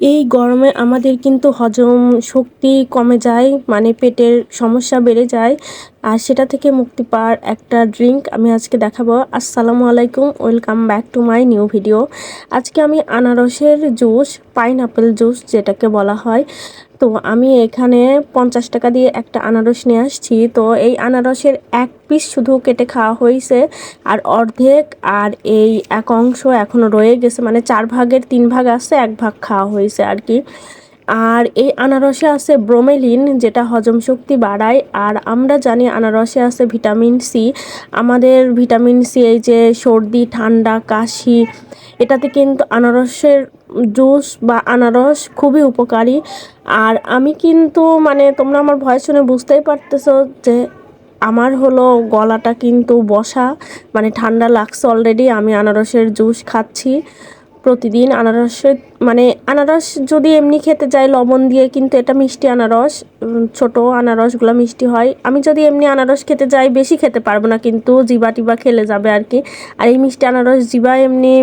এই গরমে আমাদের কিন্তু হজম শক্তি কমে যায় মানে পেটের সমস্যা বেড়ে যায়। আর সেটা থেকে মুক্তি পাওয়ার একটা ড্রিঙ্ক আমি আজকে দেখাবো। আসসালামু আলাইকুম, welcome back to my new video. আজকে আমি আনারসের জুস, পাইনাপেল জুস যেটাকে বলা হয়। তো আমি এখানে পঞ্চাশ টাকা দিয়ে একটা আনারস নিয়ে আসছি। তো এই আনারসের এক পিস শুধু কেটে খাওয়া হয়েছে আর অর্ধেক আর এই এক অংশ এখনও রয়ে গেছে। মানে চার ভাগের তিন ভাগ আছে, এক ভাগ খাওয়া হয়েছে আর কি। আর এই আনারসে আছে ব্রোমেলিন, যেটা হজম শক্তি বাড়ায়। আর আমরা জানি আনারসে আছে ভিটামিন সি। আমাদের ভিটামিন সি, এই যে সর্দি, ঠান্ডা, কাশি, এটাতে কিন্তু আনারসের জুস বা আনারস খুবই উপকারী। আর আমি কিন্তু মানে তোমরা আমার ভয় শুনে বুঝতেই পারতেছো যে আমার হলো গলাটা কিন্তু বসা মানে ঠান্ডা লাগছে অলরেডি আমি আনারসের জুস খাচ্ছি। প্রতিদিন আনারসের মানে আনারস যদি এমনি খেতে যাই, লবণ দিয়ে কিন্তু এটা মিষ্টি আনারস ছোট আনারসগুলো মিষ্টি হয়। আমি যদি এমনি আনারস খেতে যাই, বেশি খেতে পারব না, কিন্তু জিবা টিবা খেলে যাবে আর কি আর এই মিষ্টি আনারস জিবা এমনি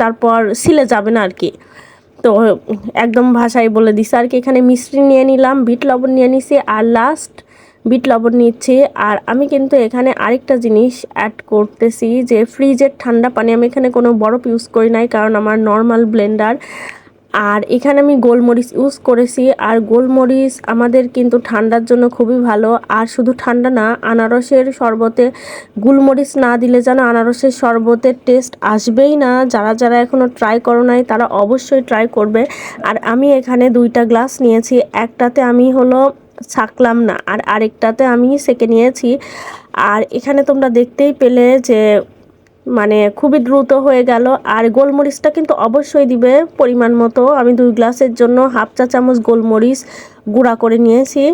তারপর সিলে যাবে না আর কি তো, একদম ভাষায় বলে দিছে আর কি এখানে মিষ্টি নিয়ে নিলাম, বিট লবণ নিয়ে নিছি, আর লাস্ট বিট লবণ নিচ্ছি। আর আমি কিন্তু এখানে আরেকটা জিনিস অ্যাড করতেছি যে ফ্রিজের ঠান্ডা পানি আমি এখানে কোনো বরফ ইউজ করি নাই, কারণ আমার নর্মাল ব্লেন্ডার আর এখানে আমি গোলমরিচ ইউজ করেছি। আর গোলমরিচ আমাদের কিন্তু ঠান্ডার জন্য খুবই ভালো। আর শুধু ঠান্ডা না, আনারসের শরবতে গোলমরিচ না দিলে যেন আনারসের শরবতের টেস্ট আসবেই না। যারা যারা এখনও ট্রাই করো নাই, তারা অবশ্যই ট্রাই করবে। আর আমি এখানে দুইটা গ্লাস নিয়েছি। একটাতে আমি হলো ছাকলাম না। আর আরেকটাতে আমি সেকে নিয়েছি। আর এখানে তোমরা দেখতেই পেলে যে মানে খুবই দ্রুত হয়ে গেল। আর গোলমরিচটা কিন্তু অবশ্যই দিবে পরিমাণ মতো। আমি দুই গ্লাসের জন্য হাফ চা চামচ গোলমরিচ গুঁড়া করে নিয়েছি।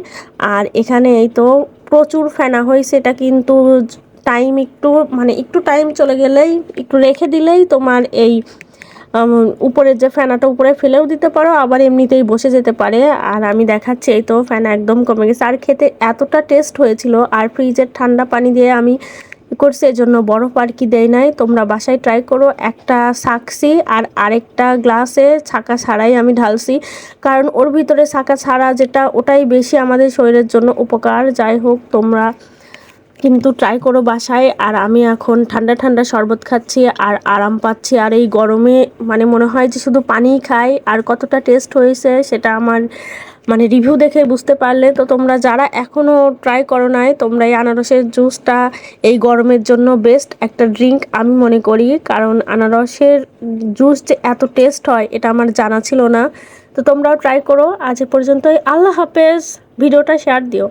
আর এখানে এই তো প্রচুর ফেনা হয়েছে এটা কিন্তু টাইম একটু মানে একটু টাইম চলে গেলেই, একটু রেখে দিলেই তোমার এই উপরের যে ফ্যানাটা উপরে ফেলেও দিতে পারো, আবার এমনিতেই বসে যেতে পারে। আর আমি দেখাচ্ছি, এই তো ফ্যান একদম কমে গেছে। আর খেতে এতটা টেস্ট হয়েছিল, আর ফ্রিজের ঠান্ডা পানি দিয়ে আমি করছি, এজন্য বরফ আর কি দেয় নাই। তোমরা বাসায় ট্রাই করো, একটা সাকসি আর আরেকটা গ্লাসে ছাকা ছাড়াই আমি ঢালছি। কারণ ওর ভিতরে ছাকা ছাড়া যেটা, ওটাই বেশি আমাদের শরীরের জন্য উপকার। যাই হোক, তোমরা কিন্তু ট্রাই করো বাসায়। আর আমি এখন ঠান্ডা ঠান্ডা শরবত খাচ্ছি আর আরাম পাচ্ছি। আর এই গরমে মানে মনে হয় যে শুধু পানিই খাই। আর কতটা টেস্ট হয়েছে সেটা আমার মানে রিভিউ দেখে বুঝতে পারলে। তো তোমরা যারা এখনও ট্রাই করো নাই, তোমরা এই আনারসের জুসটা এই গরমের জন্য বেস্ট একটা ড্রিঙ্ক আমি মনে করি। কারণ আনারসের জুস যে এত টেস্ট হয়, এটা আমার জানা ছিল না। তো তোমরাও ট্রাই করো। আজ পর্যন্তই। আল্লাহ হাফেজ। ভিডিওটা শেয়ার দিও।